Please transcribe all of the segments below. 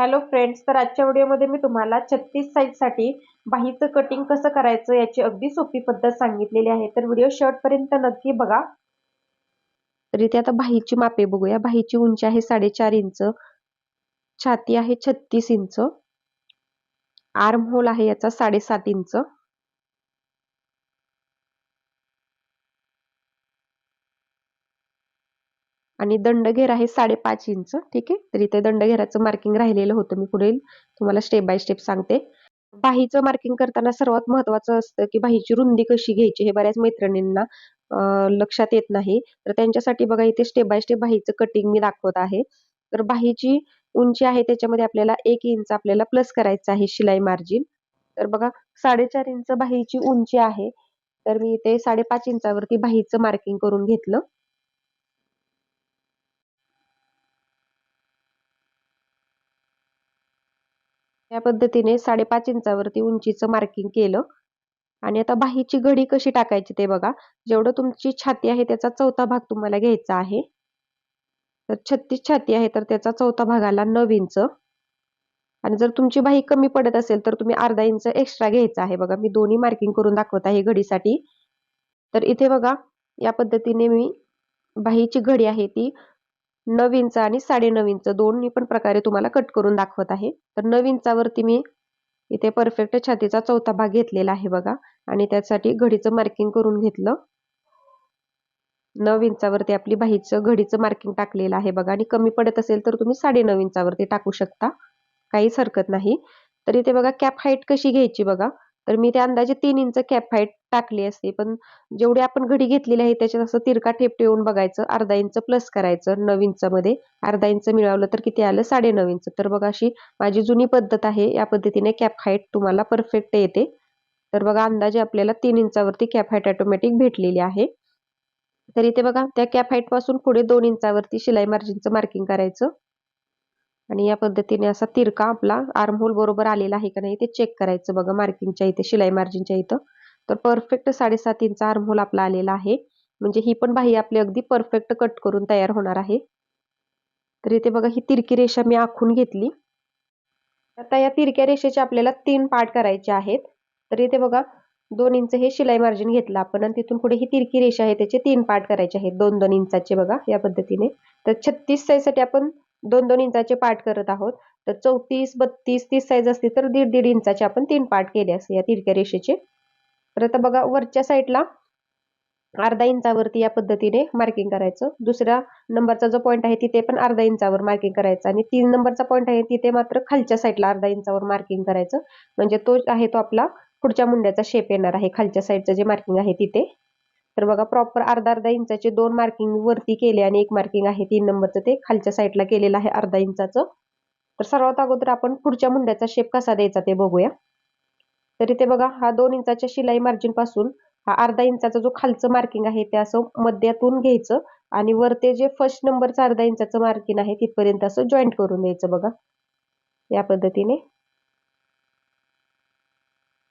Hello friends तर आजच्या व्हिडिओमध्ये मी तुम्हाला छत्तीस साईजसाठी बाहीचं कटिंग कसं करायचं याची अगदी सोपी पद्धत सांगितलेली आहे. तर व्हिडिओ शेवटपर्यंत नक्की बघा. तर इथे आता बाहीची मापे बघूया. बाहीची उंची आहे साडेचार इंच. छाती आहे छत्तीस इंच. आर्म होल आहे याचा साडेसात इंच. आणि दंडघेर आहे साडेपाच इंच. ठीक आहे? तर इथे दंडघेराचं मार्किंग राहिलेलं होतं. मी पुढील तुम्हाला स्टेप बाय स्टेप सांगते. बाहीचं मार्किंग करताना सर्वात महत्वाचं असतं की बाहीची रुंदी कशी घ्यायची हे बऱ्याच मैत्रिणींना लक्षात येत नाही. तर त्यांच्यासाठी बघा इथे स्टेप बाय स्टेप बाहीचं कटिंग मी दाखवत आहे. तर बाहीची उंची आहे त्याच्यामध्ये आपल्याला एक इंच आपल्याला प्लस करायचं आहे शिलाई मार्जिन तर बघा साडेचार इंच बाहीची उंची आहे. तर मी इथे साडेपाच इंचावरती बाहीचं मार्किंग करून घेतलं. या पद्धतीने साडेपाच इंचावरती उंचीचं मार्किंग केलं. आणि आता बाहीची घडी कशी टाकायची ते बघा. जेवढं तुमची छाती आहे त्याचा चौथा भाग तुम्हाला घ्यायचा आहे. तर छत्तीस छाती आहे तर त्याचा चौथा भागाला नव नऊ इंच. आणि जर तुमची बाही कमी पडत असेल तर तुम्ही अर्धा इंच एक्स्ट्रा घ्यायचा आहे. बघा मी दोन्ही मार्किंग करून दाखवत आहे घडीसाठी. तर इथे बघा या पद्धतीने मी बाहीची घडी आहे ती नऊ इंच आणि साडेनऊ इंच दोन्ही पण प्रकारे तुम्हाला कट करून दाखवत आहे. तर नऊ इंचावरती मी इथे परफेक्ट छातीचा चौथा भाग घेतलेला आहे बघा. आणि त्यासाठी घडीचं मार्किंग करून घेतलं. नऊ इंचावरती आपली बाहीचं घडीचं मार्किंग टाकलेलं आहे बघा. आणि कमी पडत असेल तर तुम्ही साडेनऊ इंचावरती टाकू शकता. काहीच हरकत नाही. तर इथे बघा कॅप हाईट कशी घ्यायची बघा. तर मी ते अंदाजे तीन इंच कॅप हाईट टाकली असते. पण जेवढी आपण घडी घेतलेली आहे त्याच्यात असं तिरका ठेप ठेवून बघायचं अर्धा इंच प्लस करायचं नऊ इंचमध्ये अर्धा इंच मिळवलं तर किती आलं? साडे नऊ इंच. तर बघा अशी माझी जुनी पद्धत आहे. या पद्धतीने कॅप हाईट तुम्हाला परफेक्ट येते. तर बघा अंदाजे आपल्याला तीन इंचावरती कॅप हाईट ऑटोमॅटिक भेटलेली आहे. तर इथे बघा त्या कॅप हाईटपासून पुढे दोन इंचावरती शिलाई मार्जिनचं मार्किंग करायचं. आणि या पद्धतीने असा तिरका आपला आर्महोल बरोबर आलेला आहे का नाही ते चेक करायचं. बघा मार्किंगच्या इथे शिलाई मार्जिनच्या इथं. तर परफेक्ट साडेसात इंच आर्महोल आपला आलेला आहे. म्हणजे ही पण बाही आपली अगदी परफेक्ट कट करून तयार होणार आहे. तर इथे बघा ही तिरकी रेषा मी आखून घेतली. आता या तिरक्या रेषेचे आपल्याला तीन पार्ट करायचे आहेत. तर इथे बघा दोन इंच हे शिलाई मार्जिन घेतलं आपण आणि तिथून पुढे ही तिरकी रेषा आहे त्याचे तीन पार्ट करायचे आहेत. दोन दोन इंचाचे बघा या पद्धतीने. तर छत्तीस साईजसाठी आपण दोन दोन इंचाचे पार्ट करत आहोत. तर चौतीस बत्तीस तीस साईज असते तर दीड दीड इंचाचे आपण तीन पार्ट केले असते या तिरक्या रेषेचे. तर आता बघा वरच्या साईडला अर्धा इंचावरती या पद्धतीने मार्किंग करायचं. दुसऱ्या नंबरचा जो पॉईंट आहे तिथे पण अर्धा इंचावर मार्किंग करायचं. आणि तीन नंबरचा पॉईंट आहे तिथे मात्र खालच्या साईडला अर्धा इंचावर मार्किंग करायचं. म्हणजे तो आहे तो आपला पुढच्या मुंड्याचा शेप येणार आहे. खालच्या साईडचं जे मार्किंग आहे तिथे. तर बघा प्रॉपर अर्धा अर्धा इंचाचे दोन मार्किंग वरती केले आणि एक मार्किंग आहे तीन नंबरचं ते खालच्या साईडला केलेलं आहे अर्धा इंचाचं. तर सर्वात अगोदर आपण पुढच्या मुंड्याचा शेप कसा द्यायचा ते बघूया. तर इथे बघा हा दोन इंचाच्या शिलाई मार्जिनपासून हा अर्धा इंचाचा जो खालचं मार्किंग आहे ते असं मध्यातून घ्यायचं आणि वर ते जे फर्स्ट नंबरचं अर्धा इंचाचं मार्किंग आहे तिथपर्यंत असं जॉईंट करून द्यायचं बघा. या पद्धतीने.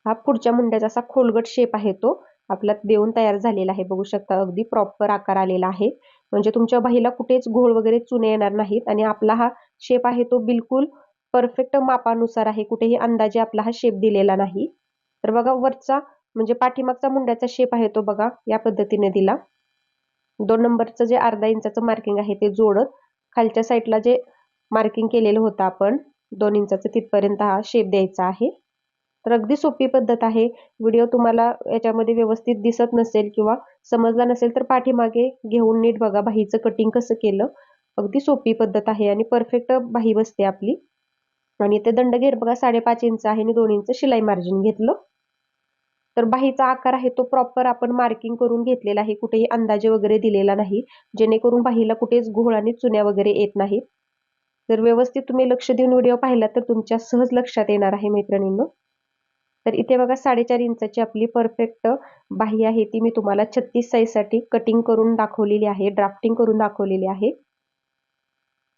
हा पुढच्या मुंड्याचा असा खोलगट शेप आहे तो. आपला देऊन तयार झालेला आहे. बघू शकता अगदी प्रॉपर आकार आलेला आहे. म्हणजे तुमच्या बाहीला कुठेच घोळ वगैरे चुने येणार नाहीत आणि आपला हा शेप आहे तो बिलकुल परफेक्ट मापानुसार आहे. कुठेही अंदाजे आपला हा शेप दिलेला नाही. तर बघा वरचा म्हणजे पाठीमागचा मुंड्याचा शेप आहे तो बघा या पद्धतीने दिला. दोन नंबरचं जे अर्धा इंचाचं मार्किंग आहे ते जोडत खालच्या साईडला जे मार्किंग केलेलं होतं आपण दोन इंचाचं तिथपर्यंत हा शेप द्यायचा आहे. तर अगदी सोपी पद्धत आहे. व्हिडिओ तुम्हाला याच्यामध्ये व्यवस्थित दिसत नसेल किंवा समजला नसेल तर पाठीमागे घेऊन नीट बघा बाहीचं कटिंग कसं केलं. अगदी सोपी पद्धत आहे आणि परफेक्ट बाही बसते आपली. आणि ते दंडघेर बघा साडेपाच इंच आहे आणि दोन इंच शिलाई मार्जिन घेतलं. तर बाहीचा आकार आहे तो प्रॉपर आपण मार्किंग करून घेतलेला आहे. कुठेही अंदाजे वगैरे दिलेला नाही. जेणेकरून बाहीला कुठेच घोळ आणि चुन्या वगैरे येत नाही तर व्यवस्थित तुम्ही लक्ष देऊन व्हिडिओ पाहिला तर तुमच्या सहज लक्षात येणार आहे मैत्रिणींना. तर इथे बघा साडेचार इंचाची आपली परफेक्ट बाही आहे ती मी तुम्हाला छत्तीससाठी कटिंग करून दाखवलेली आहे ड्राफ्टिंग करून दाखवलेली आहे.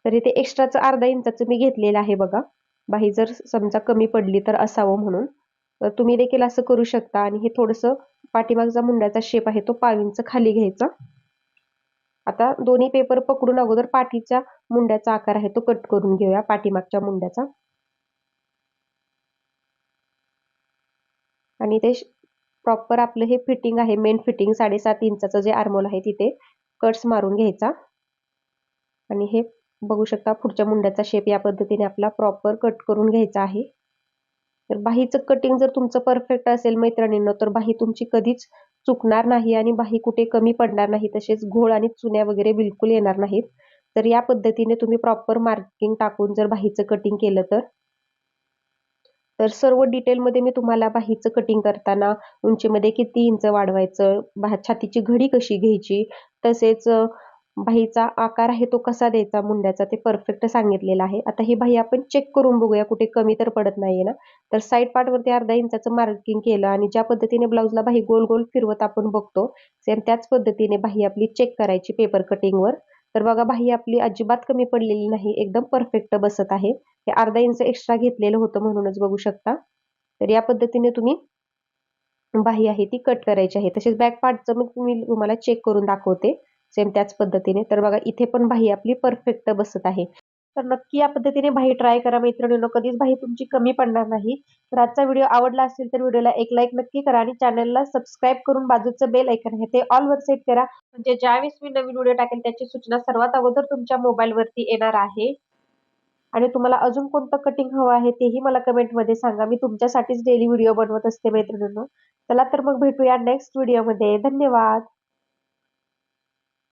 तर इथे एक्स्ट्राचं अर्धा इंचाचं मी घेतलेलं आहे बघा. बाही जर समजा कमी पडली तर असावं म्हणून. तर तुम्ही देखील असं करू शकता आणि हे थोडंसं पाठीमागचा मुंड्याचा शेप आहे तो पाव इंच खाली घ्यायचा. आता दोन्ही पेपर पकडून अगोदर पाठीच्या मुंड्याचा आकार आहे तो कट करून घेऊया पाठीमागच्या मुंड्याचा. आणि ते प्रॉपर आपलं हे फिटिंग आहे मेन फिटिंग साडेसात इंचाचं जे आर्मोल आहे तिथे कट्स मारून घ्यायचा. आणि हे बघू शकता पुढच्या मुंड्याचा शेप या पद्धतीने आपला प्रॉपर कट करून घ्यायचा आहे. तर बाहीचं कटिंग जर तुमचं परफेक्ट असेल मैत्रिणींना तर बाही तुमची कधीच चुकणार नाही आणि बाही कुठे कमी पडणार नाही तसेच घोळ आणि चुन्या वगैरे बिलकुल येणार नाहीत. तर या पद्धतीने तुम्ही प्रॉपर मार्किंग टाकून जर बाहीचं कटिंग केलं तर तर सर्व डिटेलमध्ये मी तुम्हाला बाहीचं कटिंग करताना उंचीमध्ये किती इंच वाढवायचं बा छातीची घडी कशी घ्यायची तसेच बाहीचा आकार आहे तो कसा द्यायचा मुंड्याचा ते परफेक्ट सांगितलेला आहे. आता ही बाही आपण चेक करून बघूया कुठे कमी तर पडत नाहीये ना. तर साईड पार्टवरती अर्धा इंचाचं मार्किंग केलं आणि ज्या पद्धतीने ब्लाऊजला बाही गोल गोल फिरवत आपण बघतो सेम त्याच पद्धतीने बाही आपली चेक करायची पेपर कटिंगवर तर बघा बाही आपली अजिबात कमी पडलेली नाही एकदम परफेक्ट बसत आहे. हे अर्धा इंच एक्स्ट्रा घेतलेलं होतं म्हणूनच बघू शकता. तर या पद्धतीने तुम्ही बाही आहे ती कट करायची आहे. तसेच बॅक पार्टचं मग मी तुम्हाला चेक करून दाखवते सेम त्याच पद्धतीने. तर बघा इथे पण बाही आपली परफेक्ट बसत आहे. तर नक्की या पद्धतीने बाही ट्राय करा. मैत्रिणींनो कधीच बाही तुमची कमी पडणार नाही. तर आजचा व्हिडिओ आवडला असेल तर व्हिडिओला एक लाईक नक्की करा आणि चॅनलला सबस्क्राईब करून बाजूचं बेल ऐकन आहे ते ऑलवर सेट करा. म्हणजे ज्यावेळेस मी नवीन व्हिडिओ टाकेल त्याची सूचना सर्वात अगोदर तुमच्या मोबाईलवरती येणार आहे. आणि तुम्हाला अजून कोणतं कटिंग हवं आहे तेही मला कमेंटमध्ये सांगा. मी तुमच्यासाठीच डेली व्हिडिओ बनवत असते मैत्रिणींनो. चला तर मग भेटूया नेक्स्ट व्हिडिओमध्ये धन्यवाद.